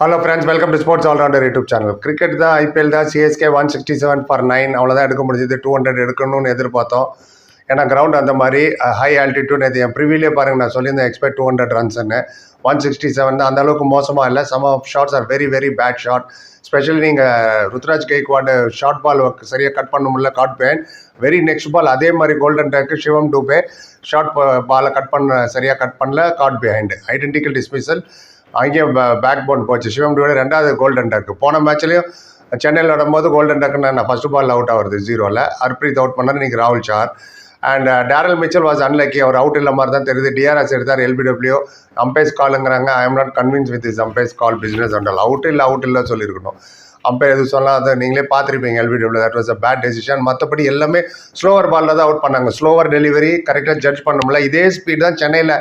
Hello friends welcome to sports allrounder YouTube channel cricket தான் IPL தான் CSK one sixty seven for nine அவ்வளோதான் எடுக்க முடிஞ்சது. Two hundred எடுக்கணும்னு எதிர்பார்த்தோம். ஏன்னா கிரவுண்ட் அந்த மாதிரி ஹை ஆல்டிடியூட் நேற்று என் ப்ரிவியூலே பாருங்கள் நான் சொல்லியிருந்தேன் எக்ஸ்பெக்ட் டூ ஹண்ட்ரட் ரன்ஸ்ன்னு ஒன் சிக்ஸ்டி செவன் தான் அந்த அளவுக்கு மோசமாக இல்லை. Some of shots are very very bad shot specially நீங்கள் ருத்ராஜ் கேக்வாடு ஷார்ட் பால் சரியாக கட் பண்ண முடியல காட் பேன் வெரி நெக்ஸ்ட் பால் அதே மாதிரி golden duck Shivam Dube. Short பாலை கட் பண்ண சரியாக கட் பண்ணல காட் பிஹைண்ட் ஐடென்டிக்கல் டிஸ்மிசல் அங்கேயும் பேக் போன் போச்சு. சிவம் டூபே ரெண்டாவது கோல்டன் டக்கு போன மேட்ச்லேயும் சென்னையில் வரும்போது கோல்டன் டக்குன்னு நான் ஃபஸ்ட் பால் அவுட் ஆகுறது ஜீரோவில் ஹர்ப்ரீத் அவுட் பண்ணார் இன்னைக்கு ராகுல் sir. And uh, Daryl Mitchell was unlucky our out இல்லை மாதிரி தான் தெரியுது. டிஆர்எஸ் எடுத்தார் LBW umpire's காலுங்கிறாங்க. I am not convinced with is umpire's call business until out இல்லை அவுட் இல்லை சொல்லியிருக்கணும். அம்பேர் எது சொல்லலாம் அதை நீங்களே பார்த்துருப்பீங்க LBW that was a bad decision மற்றபடி எல்லாமே ஸ்லோவர் பாலில் தான் அவுட் பண்ணாங்க. ஸ்லோவர் டெலிவரி கரெக்டாக ஜட்ஜ் பண்ண முடியல. இதே ஸ்பீட் தான் சென்னையில்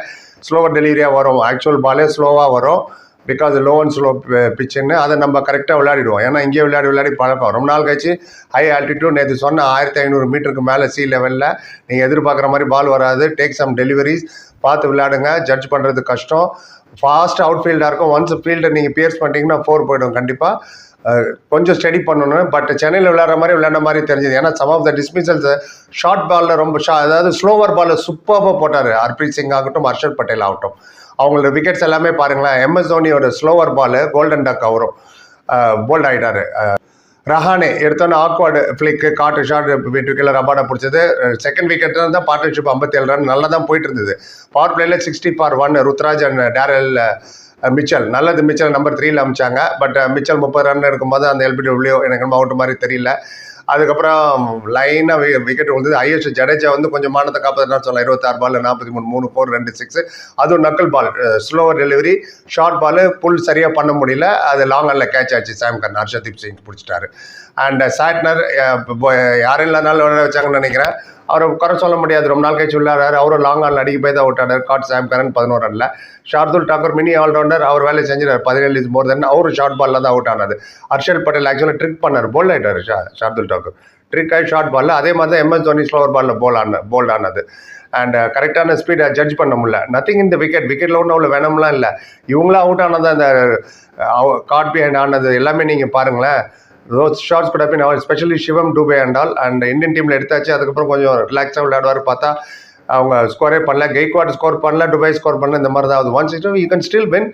ஸ்லோவர் டெலிவரியாக வரும். ஆக்சுவல் பாலே ஸ்லோவாக வரும். பிகாஸ் லோ அண்ட் ஸ்லோ பிச்சுன்னு அதை நம்ம கரெக்டாக விளையாடிடுவோம். ஏன்னா இங்கேயே விளையாடி விளையாடி பழக்கம். ரொம்ப நாள் கழிச்சு ஹை ஆல்டிடியூட் நேற்று சொன்ன ஆயிரத்தி ஐநூறு மீட்டருக்கு மேலே சி லெவலில் நீங்கள் எதிர்பார்க்குற மாதிரி பால் வராது. டேக் சம் டெலிவரிஸ் பார்த்து விளையாடுங்க. ஜட்ஜ் பண்ணுறது கஷ்டம். ஃபாஸ்ட் அவுட் ஃபீல்டாக இருக்கும். ஒன்ஸ் ஃபீல்டை நீங்கள் பியர்ஸ் பண்ணிட்டீங்கன்னா ஃபோர் போயிடும் கண்டிப்பாக கொஞ்சம் ஸ்டடி பண்ணணும் பட் சென்னையில் விளையாடுற மாதிரி விளையாட மாதிரி தெரிஞ்சது. ஏன்னா some of the dismissals short பாலில் ரொம்ப ஷா அதாவது ஸ்லோவர் பாலில் சூப்பராக போட்டார். ஹர்ப்ரீத் சிங் ஆகட்டும் ஹர்ஷத் பட்டேல் ஆகட்டும். அவங்களோட விக்கெட்ஸ் எல்லாமே பாருங்களேன் எம்எஸ் தோனியோட ஸ்லோவர் பால் கோல்டன் டக் அவரும் போல்ட் ஆகிட்டாரு ரஹானே எடுத்தோன்னே ஆக்வார்டு ஃப்ளிக்கு காட்டு ஷாட் வீட்டுக்குள்ள ரபாடா பிடிச்சது. செகண்ட் விக்கெட் தான் பார்ட்னர்ஷிப் ஐம்பத்தேழு ரன் நல்லா தான் போயிட்டு இருந்தது. Power பிளேயில் sixty four one Ruturaj and Daryl Mitchell. நல்லது மிச்சல் நம்பர் த்ரீல அமிச்சாங்க. பட் மிச்சல் முப்பது ரன் எடுக்கும்போது அந்த எல்பிடபிள்யூ எனக்கு ரொம்ப அவுட் மாதிரி தெரியல. அதுக்கப்புறம் லைனாக விக்கெட் விழுந்தது ஐஎஸ் ஜடேஜா வந்து கொஞ்சம் மானத்தை காப்பாற்றினா சொல்லலாம். இருபத்தாறு பால் நாற்பத்தி மூணு மூணு ஃபோர் ரெண்டு சிக்ஸ் அதுவும் நக்கல் ball slower delivery short ball pull சரியாக பண்ண முடியல. அது லாங் அல்ல கேட்ச் ஆச்சு. சாம் கர்ன் ஹர்ஷதீப் சிங் பிடிச்சிட்டாரு. அண்ட் சாட்னர் யாரும் இல்லாதனால வச்சாங்கன்னு நினைக்கிறேன். அவரை குறை சொல்ல முடியாது. ரொம்ப நாள் கழிச்சு விளையாடுறாரு. அவரும் லாங் ஆல் அடிக்க போய் தான் விட்டாரு காட் சாம் கரன் பதினோரு ரனில் ஷார்துல் டாக்கர் மினி ஆல்ரவுண்டர் அவர் வேலையை செஞ்சிடார் பதினேழு இஸ் மோர் தென் அவரும் ஷார்ட் பாலில் தான் அவுட் ஆனது ஹர்ஷல் பட்டேல் ஆக்சுவலாக ட்ரிக் பண்ணார். போல்ட் ஆகிட்டார் ஷா ஷார்துல் டாக்கர் ட்ரிக் ஆகி ஷார்ட் பாலில் அதே மாதிரி தான் எம்எஸ் தோனி ஸ்லோவர் பாலில் போல் ஆன போல்ட் ஆனது. அண்ட் கரெக்டான ஸ்பீடை ஜட்ஜ் பண்ண முடியல. நத்திங் இந்த விக்கெட் விக்கெட்டில் ஒன்றும் அவ்வளோ வேணும்லாம் இல்லை. இவங்களாம் அவுட் ஆனது அந்த uh, காட் பிஹைண்ட் ஆனது எல்லாமே நீங்கள் பாருங்களேன். ரோஸ் ஷார்ட்ஸ் கூட பின் அவர் specially Shivam Dube Andal and Indian டீமில் எடுத்தாச்சு அதுக்கப்புறம் கொஞ்சம் ரிலாக்ஸாக விளையாடுவார் பார்த்தா அவங்க ஸ்கோரே பண்ணல கெய்க்வாட் ஸ்கோர் பண்ணல டுபாய் ஸ்கோர் பண்ணல இந்த மாதிரி தான் அது one sixty you can still win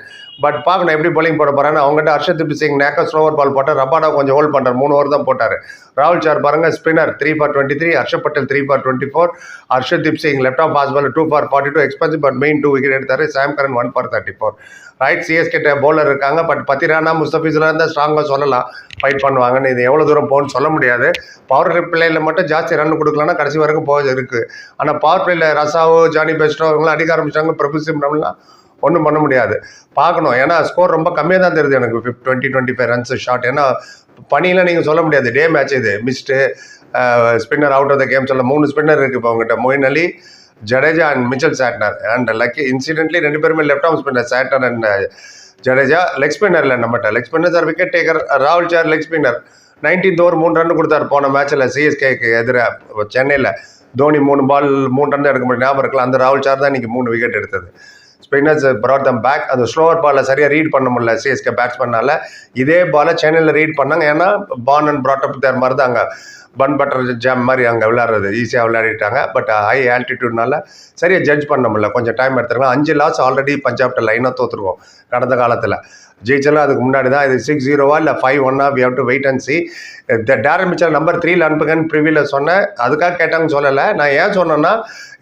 but பார்க்கணும் எப்படி bowling போட போகிறான்னு அவங்ககிட்ட அர்ஷத் சிங் நேக்கா ஸ்லோவர் பால் போட்டார் ரபாடா கொஞ்சம் ஹோல்ட் பண்ணுறார் மூணு ஓவர் தான் போட்டார். ராகுல் சார் பாருங்க spinner three for twenty three Harshal Patel three for twenty four Harshdeep Singh left off பாஸ்பால் two for forty two expensive but main two wicket எடுத்தார். Sam Curran one for thirty four right CSK bowler இருக்காங்க but Pathirana முஸ்தபிஸ்லாம் இருந்தால் ஸ்ட்ராங்காக சொல்லலாம். Fight பண்ணுவாங்கன்னு இது எவ்வளோ தூரம் போகணும்னு சொல்ல முடியாது. பவர் பிளேயில் மட்டும் ஜாஸ்தி ரன் கொடுக்கலன்னா கடைசி வரைக்கும் போக இருக்குது ஆனால் பவர் பிளேயில் ரசாவோ ஜானி பெஸ்டோ அவங்களாம் அடிக்க ஆரம்பிச்சிட்டாங்க பிரபு சிம்ரம்லாம் ஒன்றும் பண்ண முடியாது. பார்க்கணும் ஏன்னா ஸ்கோர் ரொம்ப கம்மியாக தான் தெரியுது எனக்கு. Fifth twenty twenty five runs shot ஏன்னா பணியெலாம் நீங்கள் சொல்ல முடியாது. டே மேட்ச் இது missed spinner out of the game சொல்ல மூணு ஸ்பின்னர் இருக்குது இப்போ அவங்ககிட்ட Moeen Ali Jadeja and Mitchell Santner and lucky incidentally ரெண்டு பேருமே left arm spinner Santner and Jadeja leg ஸ்பின்னரில் நம்மகிட்ட leg spinner sir wicket taker ராகுல் sir leg spinner nineteenth over மூணு ரன் கொடுத்தாரு. போன மேட்ச்சில் சிஎஸ்கேக்கு எதிராக சென்னையில் தோனி மூணு பால் மூணு ரன் எடுக்க முடியும் ஞாபகம் இருக்கலாம் அந்த ராகுல் சார் தான் இன்றைக்கி மூணு விக்கெட் எடுத்தது. ஸ்பின்னர்ஸ் ப்ராட் தம் பேக் அந்த ஸ்லோவர் பாலை சரியாக ரீட் பண்ண முடியல சிஎஸ்கே பேட்ஸ்மேனால் இதே பாலை சென்னையில் ரீட் பண்ணாங்க. ஏன்னா பான் அண்ட் ப்ராட் அப் தேர் மாதிரி தான் அங்கே. பன் பட்டர் ஜாம் மாதிரி அங்கே விளையாடுறது. ஈஸியாக விளையாடிட்டாங்க. பட் ஹை ஆல்டிடியூட்னால சரியாக ஜட்ஜ் பண்ண முடியல. கொஞ்சம் டைம் எடுத்துருங்க அஞ்சு லாஸ் ஆல்ரெடி பஞ்சாப்ட லைனாக தோற்றுருவோம் கடந்த காலத்தில். ஜெயிச்சலாம் அதுக்கு முன்னாடி தான் இது சிக்ஸ் ஜீரோவா இல்லை ஃபைவ் ஒன்னா we have to wait and see the Mitchell number த்ரீல அனுப்புங்கன்னு ப்ரிவியில் சொன்னேன். அதுக்காக கேட்டாங்கன்னு சொல்லலை. நான் ஏன் சொன்னேன்னா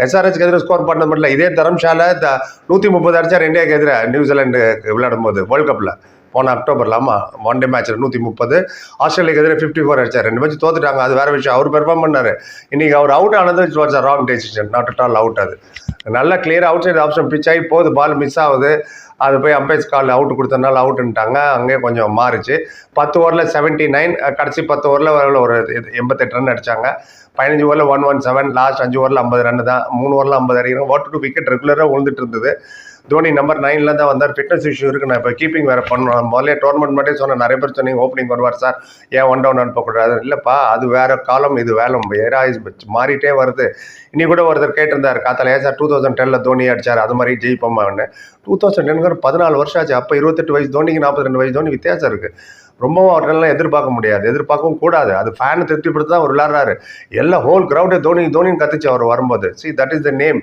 எஸ்ஆர்எஸ்க்கு எதிராக ஸ்கோர் பண்ண முடியல இதே தரம்ஷால த நூற்றி முப்பது அடிச்சார் இந்தியாவுக்கு எதிராக நியூசிலாண்டு விளையாடும் போது வேர்ல்ட் கப்பில் போன அக்டோபரில் ஆமாம் ஒன் டே மேட்ச்சில் நூற்றி முப்பது. ஆஸ்திரேலியாக்கு எதிராக ஃபிஃப்டி ஃபோர் அடிச்சார். ரெண்டு மேட்ச் தோத்துட்டாங்க. அது வேறு விஷயம். அவர் பெர்ஃபார்ம் பண்ணார். இன்றைக்கி அவர் அவுட் ஆனது it's what's a wrong decision not at all out அது. நல்லா clear out side option pitch ஆகி போகுது. பால் மிஸ் ஆகுது. அது போய் அம்பைஸ் கால் அவுட் கொடுத்தனால அவுட்டுன்ட்டாங்க அங்கேயே கொஞ்சம் மாறிச்சு. பத்து ஓவரில் செவன்ட்டி நைன் கடைசி பத்து ஓவரில் ஒரு இது- எண்பத்தெட்டு ரன் அடிச்சாங்க. பதினஞ்சு ஓவரில் ஒன் ஒன் செவன் லாஸ்ட் அஞ்சு ஓவரில் ஐம்பது ரன் தான். மூணு ஓவரில் ஐம்பது அடிக்கிறோம். வாட் டு விக்கெட் ரெகுலராக விழுந்துட்டு இருந்தது. தோனி நம்பர் நைனில் தான் வந்தார். ஃபிட்னஸ் இஷ்யூ இருக்கு. நான் இப்போ கீப்பிங் வேறு பண்ணணும். முதல்ல டோர்னமெண்ட் மட்டும் சொன்னேன். நிறைய பேர் சொன்னீங்க ஓப்பனிங் வருவார் சார் ஏன் ஒன் டவுன் அனுப்பக்கூடாது இல்லைப்பா அது வேற காலம் இது வேலை ஏரா மாறிட்டே வருது. இனி கூட ஒருத்தர் கேட்டிருந்தார் காத்தால ஏன் சார் டூ தௌசண்ட் டெனில் தோனி அடிச்சார்? அது மாதிரி ஜெயிப்போமான்னு டூ தௌசண்ட் டென்கிற பதினாலு வருஷம் ஆச்சு. அப்போ இருபத்தெட்டு வயசு தோனிக்கு நாற்பத்தி ரெண்டு வயசு தோனி வித்தியாசம் இருக்குது ரொம்பவும் அவர்களெல்லாம் எதிர்பார்க்க முடியாது. எதிர்பார்க்கவும் கூடாது. அது ஃபேனை திருப்திப்படுத்தி தான் அவர் விளாட்றாரு எல்லா ஹோல் கிரவுண்டே தோனி தோனின்னு கத்துச்சு அவர் வரும்போது. See that is the name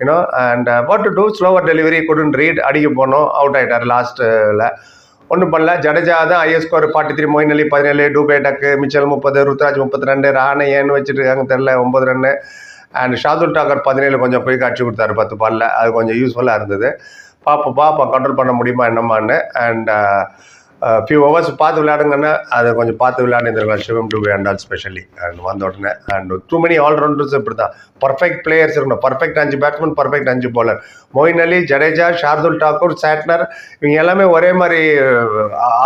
you know and what to do slower delivery couldn't read அடிக்க போனோம் அவுட் ஆகிட்டார் லாஸ்ட்டில் ஒன்றும் பண்ணல. ஜடேஜா தான் his score forty three Moeen Ali பதினேழு டூபே டக்கு மிச்சல் முப்பது ருத்ராஜ் முப்பத்தி ரெண்டு ராணை ஏன்னு வச்சுட்டு இருக்காங்க தெரில ஒம்பது ரன்னு அண்ட் ஷாதுல் டாக்கர் பதினேழு கொஞ்சம் போய் காட்சி கொடுத்தாரு பத்து பாலில் அது கொஞ்சம் யூஸ்ஃபுல்லாக இருந்தது. பார்ப்போம் பார்ப்போம் கண்ட்ரோல் பண்ண முடியுமா என்னமான்னு. அண்ட் ஃபியூ ஹவர்ஸ் பார்த்து விளையாடுங்கன்னா அதை கொஞ்சம் பார்த்து விளையாண்டுருக்கலாம் சிவம் டு அண்ட் ஆல் ஸ்பெஷலி அண்ட் வந்த உடனே அண்ட் டூ மெனி ஆல்ரவுண்டர்ஸ் இப்படி தான் பர்ஃபெக்ட் பிளேயர்ஸ் இருக்கணும். பர்ஃபெக்ட் அஞ்சு பேட்ஸ்மேன் பர்ஃபெக்ட் அஞ்சு bowler. மொயின் அலி ஜடேஜா ஷார்துல் டாக்கூர் சாட்னர் இவங்க எல்லாமே ஒரே மாதிரி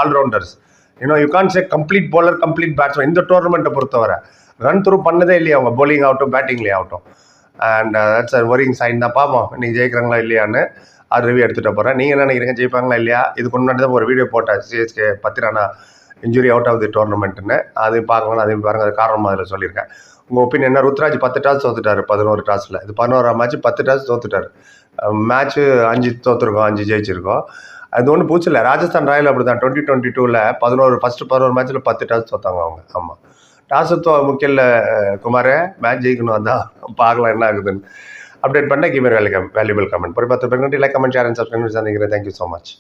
allrounders you know you can say complete bowler complete batsman இந்த டோர்னமெண்ட்டை பொறுத்தவரை ரன் த்ரூ பண்ணதே இல்லையா அவங்க. பவுலிங் ஆகட்டும் பேட்டிங்லேயே ஆகட்டும். அண்ட் தட்ஸ் ஒரிங் சைன் தான். பார்ப்போம் நீங்கள் ஜெயிக்கிறாங்களா இல்லையான்னு. அது ரிவ்யூ எடுத்துகிட்டு போகிறேன் நீங்கள் என்ன நினைக்கிறீங்க? ஜெயிப்பாங்களா இல்லையா? இதுக்கு முன்னாடி தான் ஒரு வீடியோ போட்டேன். CSK Pathirana injury out of the டோர்னமெண்ட்டுன்னு அது பார்க்கலாம் அதையும் பாருங்க. அது காரணமாக அதில் சொல்லியிருக்கேன். உங்கள் ஒப்பீனியன் என்ன? ருத்ராஜ் பத்து டாஸ் தோத்துட்டார் பதினோரு டாஸில் இது பதினோராம் மேட்ச் பத்து டாஸ் தோத்துட்டார். மேட்ச்சு அஞ்சு தோற்றுருக்கோம் அஞ்சு ஜெயிச்சிருக்கோம். அது ஒன்றும் பூச்சில்ல ராஜஸ்தான் ராயல் அப்படி தான் டுவெண்ட்டி டுவெண்ட்டி டூவில் பதினோரு ஃபஸ்ட்டு பதினோரு மேட்ச்சில் பத்து டாஸ் தோத்தாங்க அவங்க. ஆமாம் டாஸ் தோ முக்கியம் குமாரே மேட்ச் ஜெயிக்கணும் அதான். பார்க்கலாம் என்ன ஆகுதுன்னு. அப்டேட் பண்ண கிவ் வேல்யூ வேல்யூபிள் கமெண்ட். ஒரு பத்து பேர் like comment share and subscribe சந்திக்கிறேன் தேங்க்யூ ஸோ மச்